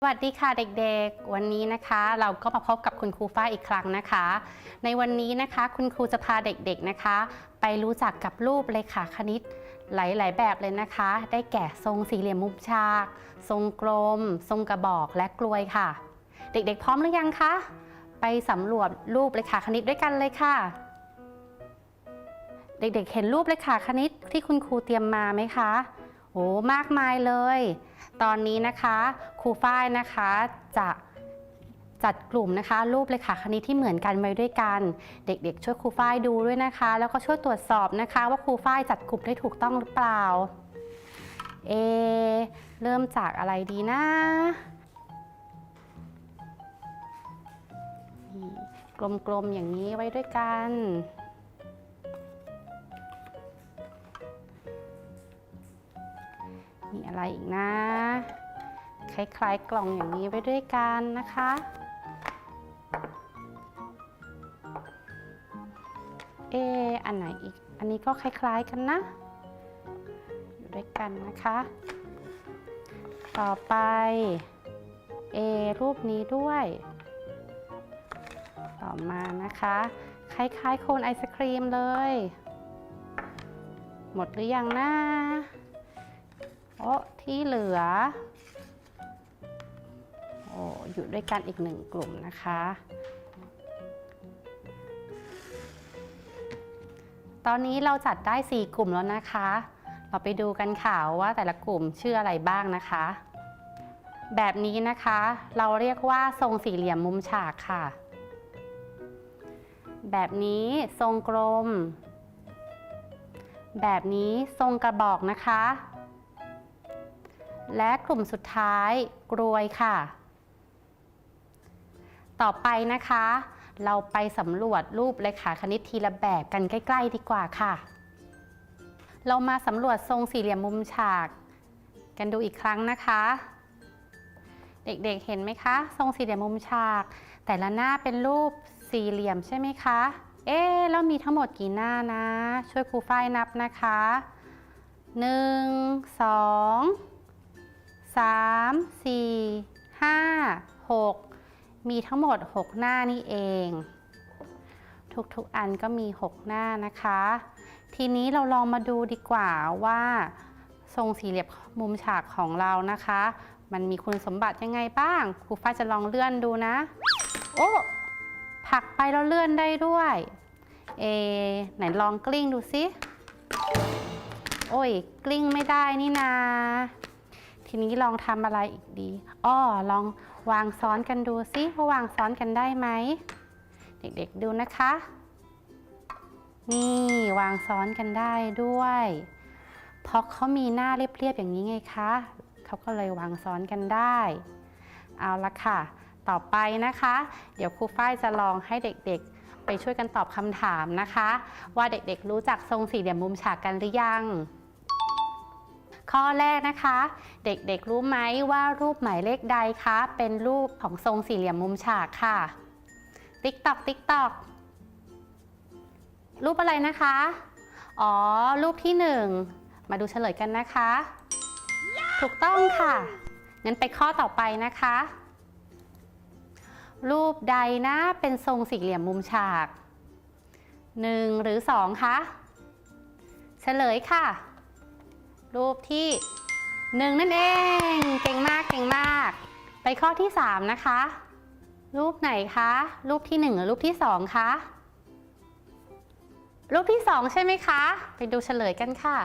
สวัสดีค่ะเด็กๆ วันนี้นะคะเราก็มาพบกับคุณครูฝ้ายอีกครั้งนะคะ ในวันนี้นะคะคุณครูจะพาเด็กๆนะคะ ไปรู้จักกับรูปเลขาคณิตหลายๆแบบเลยนะคะ ได้แก่ทรงสี่เหลี่ยมมุมฉาก ทรงกลม ทรงกระบอกและกลวยค่ะ เด็กๆ พร้อมหรือยังคะไปสำรวจรูปเลขาคณิตด้วยกันเลยค่ะ เด็กๆ เห็นรูปเลขาคณิตที่คุณครูเตรียมมาไหมคะโอ้มากมายเลย ตอนนี้นะคะครูฝ้ายนะคะจะจัดกลุ่มนะคะ รูปเลขาคณิตที่เหมือนกันไว้ด้วยกัน เด็กๆ ช่วยครูฝ้ายดูด้วยนะคะ แล้วก็ช่วยตรวจสอบนะคะ ว่าครูฝ้ายจัดกลุ่มได้ถูกต้องหรือเปล่าเอเริ่มจากอะไรดีนะกลมๆอย่างนี้ไว้ด้วยกัน อะไรอีกนะ คล้ายๆกล่องอย่างนี้ไว้ด้วยกันนะคะ เอออันไหนอีก อันนี้ก็คล้ายๆกันนะ อยู่ด้วยกันนะคะ ต่อไป เอรูปนี้ด้วย ต่อมานะคะ คล้ายๆโคนไอศครีมเลย หมดหรือยังนะ โอ้ที่เหลือโอ้อยู่ด้วยกันอีกหนึ่งกลุ่มนะคะ ตอนนี้เราจัดได้ 4 กลุ่มแล้วนะคะ เราไปดูกันค่ะว่าแต่ละกลุ่มชื่ออะไรบ้างนะคะ แบบนี้นะคะ เราเรียกว่าทรงสี่เหลี่ยมมุมฉากค่ะ แบบนี้ทรงกลม แบบนี้ทรงกระบอกนะคะ และกลุ่มสุดท้ายกรวยค่ะ ต่อไปนะคะ เราไปสำรวจรูปเลขาคณิตทีละแบบกันใกล้ ๆ ดีกว่าค่ะ เรามาสำรวจทรงสี่เหลี่ยมมุมฉาก กันดูอีกครั้งนะคะ เด็กๆเห็นไหมคะ ทรงสี่เหลี่ยมมุมฉาก แต่ละหน้าเป็นรูปสี่เหลี่ยมใช่ไหมคะเอ๊แล้วมีทั้งหมดกี่หน้านะ ช่วยครูฝ้ายนับนะคะหนึ่งสอง 3 4 5 6 มีทั้งหมด 6 หน้านี่เอง ทุกๆอันก็มี 6 หน้านะคะ ทีนี้เราลองมาดูดีกว่าว่าทรงสี่เหลี่ยมมุมฉากของเรานะคะ มันมีคุณสมบัติยังไงบ้างครูฟ้าจะลองเลื่อนดูนะ โอ้ผลักไปแล้วเลื่อนได้ด้วย เอ ไหนลองกลิ้งดูสิ โอ้ย กลิ้งไม่ได้นี่นา ทีนี้ลองทำอะไรอีกดีอ้อลองวางซ้อนกันดูซิว่าวางซ้อนกันได้ไหม เด็กๆดูนะคะ นี่วางซ้อนกันได้ด้วย เพราะเขามีหน้าเรียบๆอย่างนี้ไงคะเขาก็เลยวางซ้อนกันได้ เอาละค่ะ ต่อไปนะคะ เดี๋ยวครูฝ้ายจะลองให้เด็กๆไปช่วยกันตอบคำถามนะคะ ว่าเด็กๆรู้จักทรงสี่เหลี่ยมมุมฉากกันหรือยัง ข้อแรกนะคะ เด็กๆรู้ไหมว่ารูปหมายเลขใดคะ เป็นรูปของทรงสี่เหลี่ยมมุมฉากค่ะ ติ๊กตอกติ๊กตอกรูปอะไรนะคะ อ๋อ รูปที่หนึ่งมาดูเฉลยกันนะคะ ถูกต้องค่ะ งั้นไปข้อต่อไปนะคะ รูปใดนะเป็นทรงสี่เหลี่ยมมุมฉากหนึ่งหรือสองคะ เฉลยค่ะ รูปที่หนึ่งนั่นเอง เก่งมากเก่งมาก ไปข้อที่สามนะคะ รูปไหนคะ รูปที่หนึ่งหรือรูปที่สองคะ รูปที่สองใช่ไหมคะ ไปดูเฉลยกันค่ะ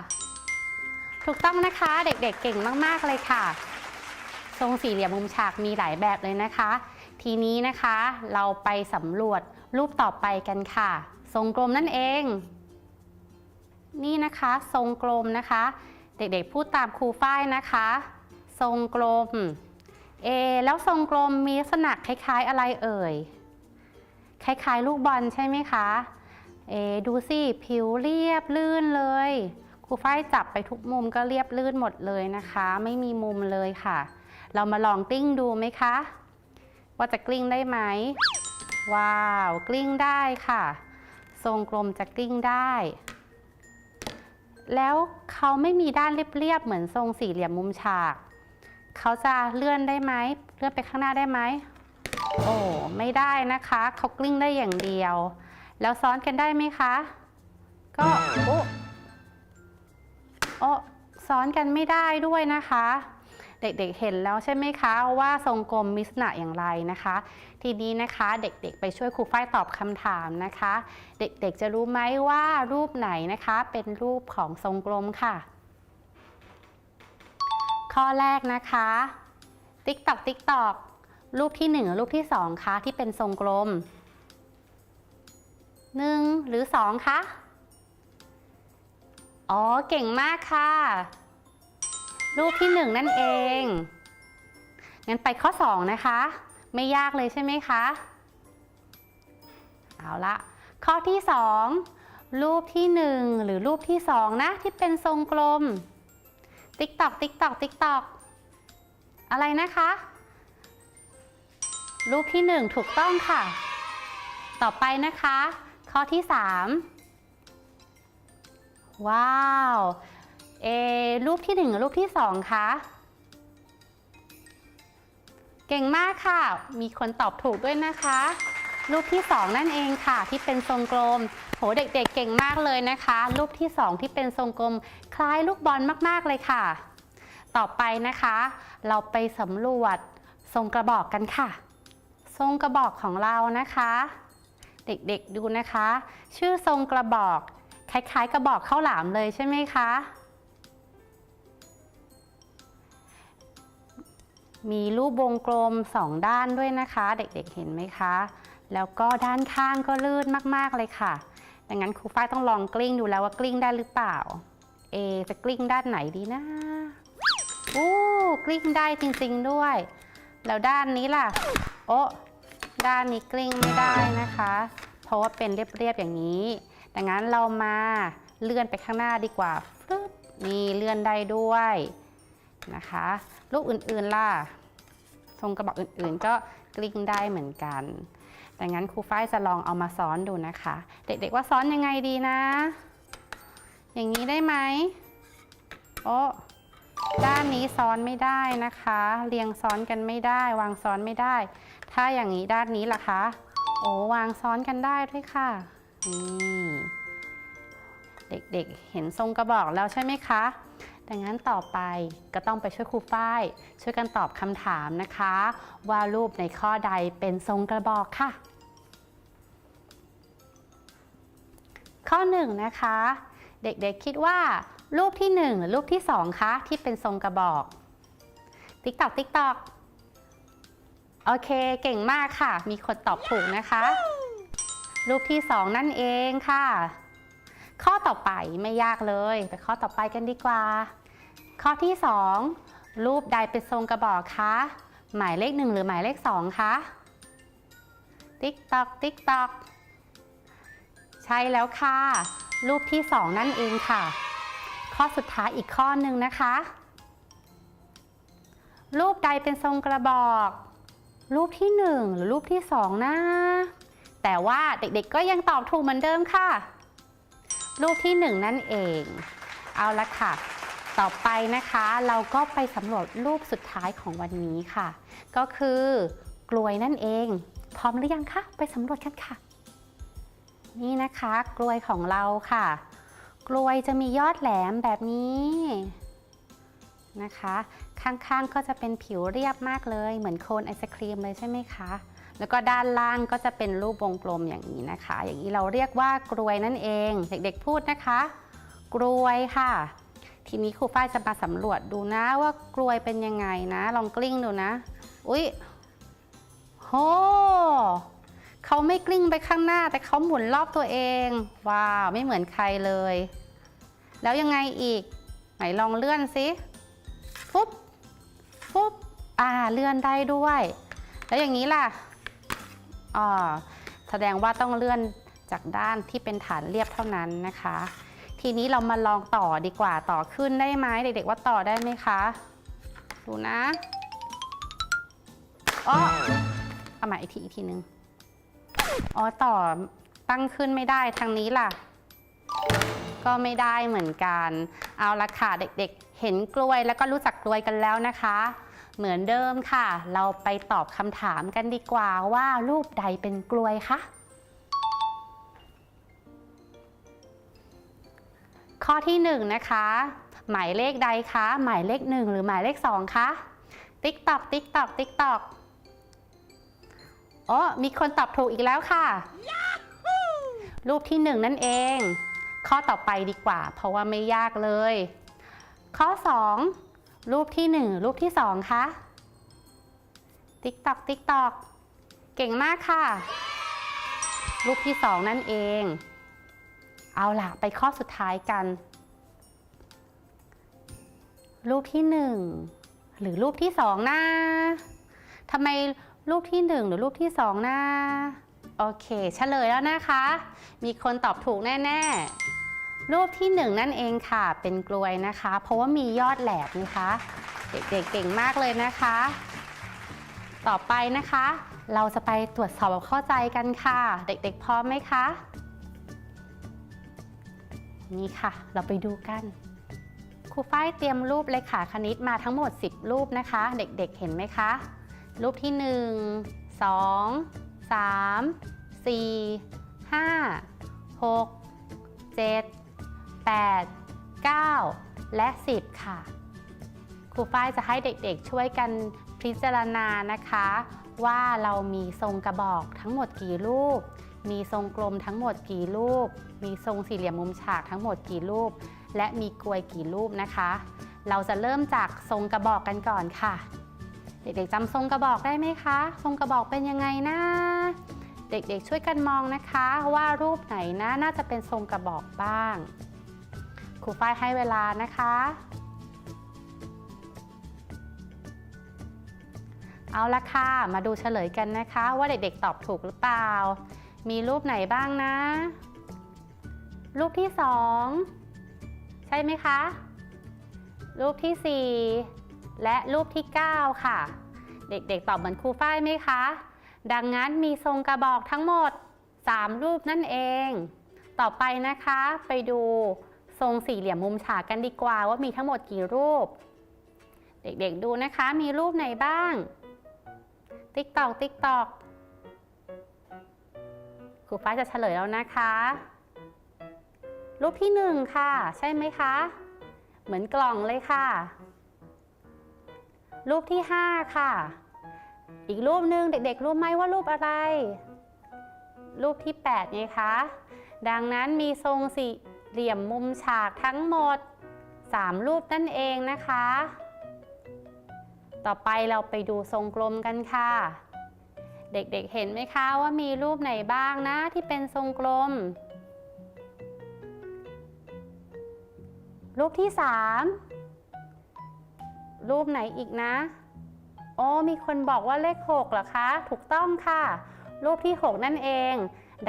ถูกต้องนะคะ เด็กๆเเก่งมากๆเลยค่ะ ทรงสี่เหลี่ยมมุมฉากมีหลายแบบเลยนะคะ ทีนี้นะคะเราไปสำรวจรูปต่อไปกันค่ะ ทรงกลมนั่นเอง นี่นะคะ ทรงกลมนะคะ เด็กๆพูดตามครูฝ้ายนะคะ ทรงกลม เอ แล้วทรงกลมมีลักษณะคล้ายๆอะไรเอ่ย คล้ายๆ ลูกบอลใช่ไหมคะ เอ ดูสิ ผิวเรียบลื่นเลย ครูฝ้ายจับไปทุกมุมก็เรียบลื่นหมดเลยนะคะ ไม่มีมุมเลยค่ะ เรามาลองกลิ้งดูไหมคะ ว่าจะกลิ้งได้ไหม ว้าว กลิ้งได้ค่ะ ทรงกลมจะกลิ้งได้ แล้วเขาไม่มีด้านเรียบๆเหมือนทรงสี่เหลี่ยมมุมฉาก เขาจะเลื่อนได้ไหมเลื่อนไปข้างหน้าได้ไหมโอ้ไม่ได้นะคะเขากลิ้งได้อย่างเดียว แล้วซ้อนกันได้ไหมคะ ก็โอ้โอ้ซ้อนกันไม่ได้ด้วยนะคะ เด็กๆเห็นแล้วใช่ไหมคะว่าทรงกลมมีลักษณะอย่างไรนะคะ ทีนี้นะคะเด็กๆ ไปช่วยครูฝ้ายตอบคำถามนะคะ เด็กๆจะรู้ไหมว่ารูปไหนนะคะ เป็นรูปของทรงกลมค่ะ ข้อแรกนะคะ ติ๊กตอกติ๊กตอกรูปที่1กับรูปที่2คะที่เป็นทรงกลม 1 หรือ2คะอ๋อเก่งมากค่ะ รูปที่ 1 นั่นเอง งั้นไปข้อ 2 นะคะ ไม่ยากเลยใช่ไหมคะ เอาละข้อที่ 2 รูปที่ 1 หรือรูปที่ 2 นะ ที่เป็นทรงกลม ติ๊กตอกติ๊กตอกติ๊กตอกอะไรนะคะ รูปที่ 1 ถูกต้องค่ะ ต่อไปนะคะ ข้อที่ 3 ว้าว เอรูปที่1รูปที่2คะเก่งมากค่ะ มีคนตอบถูกด้วยนะคะ รูปที่2นั่นเองค่ะ ที่เป็นทรงกลม โหเด็กๆเเก่งมากเลยนะคะ รูปที่2ที่เป็นทรงกลม คล้ายลูกบอลมากๆเลยค่ะ ต่อไปนะคะ เราไปสำรวจทรงกระบอกกันค่ะ ทรงกระบอกของเรานะคะ เด็กๆดูนะคะ ชื่อทรงกระบอก คล้ายๆ กระบอกข้าวหลามเลยใช่ไหมคะ มีรูปวงกลมสองด้านด้วยนะคะ เด็กๆเห็นไหมคะ แล้วก็ด้านข้างก็ลื่นมากๆเลยค่ะ ดังนั้นครูฝ้ายต้องลองกลิ้งดูแล้วว่ากลิ้งได้หรือเปล่า เอจะกลิ้งด้านไหนดีนะอู้กลิ้งได้จริงๆด้วย แล้วด้านนี้ล่ะ โอ้ด้านนี้กลิ้งไม่ได้นะคะ เพราะว่าเป็นเรียบๆอย่างนี้ ดังนั้นเรามาเลื่อนไปข้างหน้าดีกว่าฟึบนี่เลื่อนได้ด้วยนะคะ รูปอื่นๆล่ะทรงกระบอกอื่นๆ ก็กลิ้งได้เหมือนกันดังนั้นครูฝ้ายจะลองเอามาซ้อนดูนะคะ เด็กๆว่าซ้อนยังไงดีนะ อย่างนี้ได้ไหมโอ้ด้านนี้ซ้อนไม่ได้นะคะ เรียงซ้อนกันไม่ได้ วางซ้อนไม่ได้ ถ้าอย่างนี้ด้านนี้ล่ะคะ โอ้วางซ้อนกันได้ด้วยค่ะนี่เด็กๆเห็นทรงกระบอกแล้วใช่ไหมคะ ดังนั้นต่อไปก็ต้องไปช่วยครูฝ้าย ช่วยกันตอบคำถามนะคะ ว่ารูปในข้อใดเป็นทรงกระบอกค่ะ ข้อ1นงนะคะ เด็กๆคิดว่า รูปที่ 1 หรือรูปที่ 2 คะที่เป็นทรงกระบอก ติ๊กตอกติ๊กตอกโอเคเก่งมากค่ะ มีคนตอบถูกนะคะ รูปที่ 2 นั่นเองค่ะ ข้อต่อไปไม่ยากเลย ไปข้อต่อไปกันดีกว่า ข้อที่ 2 รูปใดเป็นทรงกระบอกคะ หมายเลข 1 หรือหมายเลข 2 คะ ติ๊กตอก ติ๊กตอก ใช่แล้วค่ะ รูปที่ 2 นั่นเองค่ะ ข้อสุดท้ายอีกข้อหนึ่งนะคะ รูปใดเป็นทรงกระบอก รูปที่ 1 หรือรูปที่ 2 นะ แต่ว่าเด็กๆก็ยังตอบถูกเหมือนเดิมค่ะ รูปที่1นั่นเอง เอาละค่ะ ต่อไปนะคะเราก็ไปสำรวจรูปสุดท้ายของวันนี้ค่ะ ก็คือกลวยนั่นเอง พร้อมหรือยังคะ ไปสำรวจกันค่ะ นี่นะคะกลวยของเราค่ะ กลวยจะมียอดแหลมแบบนี้นะคะ ข้างๆก็จะเป็นผิวเรียบมากเลย เหมือนโคนไอศครีมเลยใช่ไหมคะ แล้วก็ด้านล่างก็จะเป็นรูปวงกลมอย่างนี้นะคะ อย่างนี้เราเรียกว่ากลวยนั่นเอง เด็กๆพูดนะคะกลวยค่ะ ทีนี้ครูฝ้ายจะมาสำรวจดูนะว่ากลวยเป็นยังไงนะ ลองกลิ้งดูนะ อุ๊ยโหเขาไม่กลิ้งไปข้างหน้า แต่เขาหมุนรอบตัวเอง ว้าว ไม่เหมือนใครเลย แล้วยังไงอีก ไหนลองเลื่อนสิฟุ๊บฟุ๊บอ่าเลื่อนได้ด้วย แล้วอย่างนี้ล่ะ อ่าแสดงว่าต้องเลื่อนจากด้านที่เป็นฐานเรียบเท่านั้นนะคะ ทีนี้เรามาลองต่อดีกว่าต่อขึ้นได้ไหมเด็กๆว่าต่อได้ไหมคะดูนะอ๋อเอาใหม่อีกทีอีกทีนึงอ๋อต่อตั้งขึ้นไม่ได้ทางนี้ล่ะ ก็ไม่ได้เหมือนกัน เอาละค่ะเด็กๆ เห็นกล้วยแล้วก็รู้จักกล้วยกันแล้วนะคะ เหมือนเดิมค่ะ เราไปตอบคำถามกันดีกว่าว่ารูปใดเป็นกลวยคะ ข้อที่1นะคะ หมายเลขใดคะ หมายเลข 1 หรือหมายเลข 2 คะ ติ๊กตอก ติ๊กตอก ติ๊กตอกโอ้มีคนตอบถูกอีกแล้วค่ะ รูปที่ 1 นั่นเอง ข้อต่อไปดีกว่า เพราะว่าไม่ยากเลย ข้อ 2 รูปที่ 1 รูปที่ 2 คะ ติ๊กตอก ติ๊กตอก เก่งมากค่ะ รูปที่ 2 นั่นเอง เอาล่ะ ไปข้อสุดท้ายกัน รูปที่ 1 หรือรูปที่ 2 นะทำไมรูปที่ 1 หรือรูปที่ 2 นะ โอเคเฉลยแล้วนะคะ มีคนตอบถูกแน่ ๆ รูปที่ 1 นั่นเองค่ะ เป็นกลวยนะคะ เพราะว่ามียอดแหลมนะคะ เด็กๆเก่งมากเลยนะคะ ต่อไปนะคะ เราจะไปตรวจสอบความเข้าใจกันค่ะ เด็กๆพร้อมไหมคะนี่ค่ะ เราไปดูกันครูฝ้ายเตรียมรูปเลขาคณิตมาทั้งหมด 10 รูปนะคะ เด็กๆเห็นไหมคะ รูปที่ 1 2 3 4 5 6 7 8 9 และ 10 ค่ะ ครูฝ้ายจะให้เด็กๆช่วยกันพิจารณานะคะ ว่าเรามีทรงกระบอกทั้งหมดกี่รูป มีทรงกลมทั้งหมดกี่รูป มีทรงสี่เหลี่ยมมุมฉากทั้งหมดกี่รูป และมีกลวยกี่รูปนะคะ เราจะเริ่มจากทรงกระบอกกันก่อนค่ะ เด็กๆจำทรงกระบอกได้ไหมคะ ทรงกระบอกเป็นยังไงนะเด็กๆช่วยกันมองนะคะว่ารูปไหนนะน่าจะเป็นทรงกระบอกบ้าง ครูฝ้ายให้เวลานะคะ เอาละค่ะ มาดูเฉลยกันนะคะ ว่าเด็กๆตอบถูกหรือเปล่า มีรูปไหนบ้างนะ รูปที่สองใช่ไหมคะ รูปที่สี่และรูปที่เก้าค่ะ เด็กๆตอบเหมือนครูฝ้ายไหมคะ ดังนั้นมีทรงกระบอกทั้งหมด 3 รูปนั่นเอง ต่อไปนะคะไปดู ทรงสี่เหลี่ยมมุมฉากกันดีกว่าว่ามีทั้งหมดกี่รูป เด็กๆดูนะคะ มีรูปไหนบ้าง ติ๊กตอกติ๊กตอกครูฟ้าจะเฉลยแล้วนะคะ รูปที่หนึ่งค่ะ ใช่ไหมคะ เหมือนกล่องเลยค่ะ รูปที่ห้าค่ะ อีกรูปหนึ่งเด็กๆ รู้ไหมว่ารูปอะไร รูปที่8ไงคะ ดังนั้นมีทรงสี่ เหลี่ยมมุมฉากทั้งหมด 3 รูปนั่นเองนะคะ ต่อไปเราไปดูทรงกลมกันค่ะ เด็กๆเห็นไหมคะว่ามีรูปไหนบ้างนะที่เป็นทรงกลม รูปที่ 3 รูปไหนอีกนะ โอ้มีคนบอกว่าเลข6เหรอคะ ถูกต้องค่ะ รูปที่ 6 นั่นเอง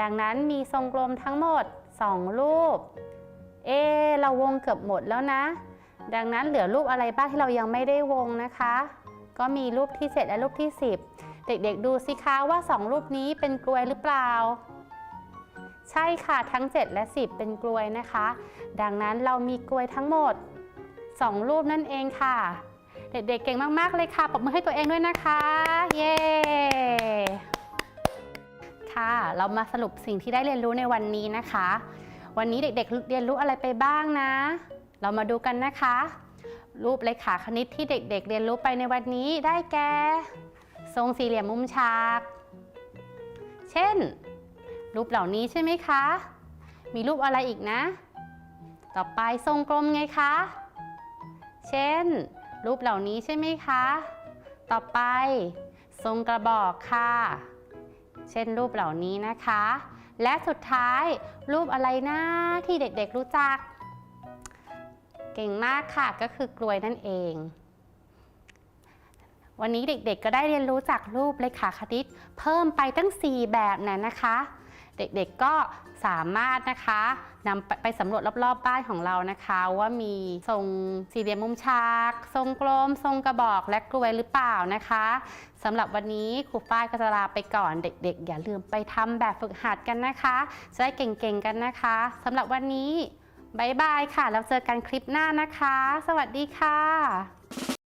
ดังนั้นมีทรงกลมทั้งหมด 2 รูป เอเราวงเกือบหมดแล้วนะ ดังนั้นเหลือรูปอะไรบ้างที่เรายังไม่ได้วงนะคะ ก็มีรูปที่7และรูปที่ 10 เด็กๆ ดูสิคะว่า 2 รูปนี้เป็นกลวยหรือเปล่า ใช่ค่ะทั้ง 7 และ 10 เป็นกลวยนะคะ ดังนั้นเรามีกลวยทั้งหมด 2 รูปนั่นเองค่ะ เด็กๆ เก่งมากๆเลยค่ะปรบมือให้ตัวเองด้วยนะคะ เย้ค่ะ เรามาสรุปสิ่งที่ได้เรียนรู้ในวันนี้นะคะ วันนี้เด็กๆ เรียนรู้อะไรไปบ้างนะ เรามาดูกันนะคะ รูปเลขาคณิตที่เด็กๆ เรียนรู้ไปในวันนี้ได้แก่ ทรงสี่เหลี่ยมมุมฉาก เช่น รูปเหล่านี้ใช่ไหมคะ มีรูปอะไรอีกนะ ต่อไปทรงกลมไงคะ เช่น รูปเหล่านี้ใช่ไหมคะ ต่อไป ทรงกระบอกค่ะ เช่นรูปเหล่านี้นะคะ และสุดท้ายรูปอะไรนะที่เด็กๆรู้จัก เก่งมากค่ะก็คือกลวยนั่นเอง วันนี้เด็กๆก็ได้เรียนรู้จากรูปเลขาคณิต เพิ่มไปตั้ง 4 แบบนั้นนะคะ เด็กๆก็สามารถนะคะนำไปไปสำรวจรอบๆบ้านของเรานะคะ ว่ามีทรงสี่เหลี่ยมมุมฉาก ทรงกลม ทรงกระบอกและกลวยหรือเปล่านะคะสำหรับวันนี้ครูฝ้ายก็จะลาไปก่อนเด็ก ๆ อย่าลืมไปทำแบบฝึกหัดกันนะคะจะได้เก่งๆกันนะคะสำหรับวันนี้บายบายค่ะ แล้วเจอกันคลิปหน้านะคะ สวัสดีค่ะ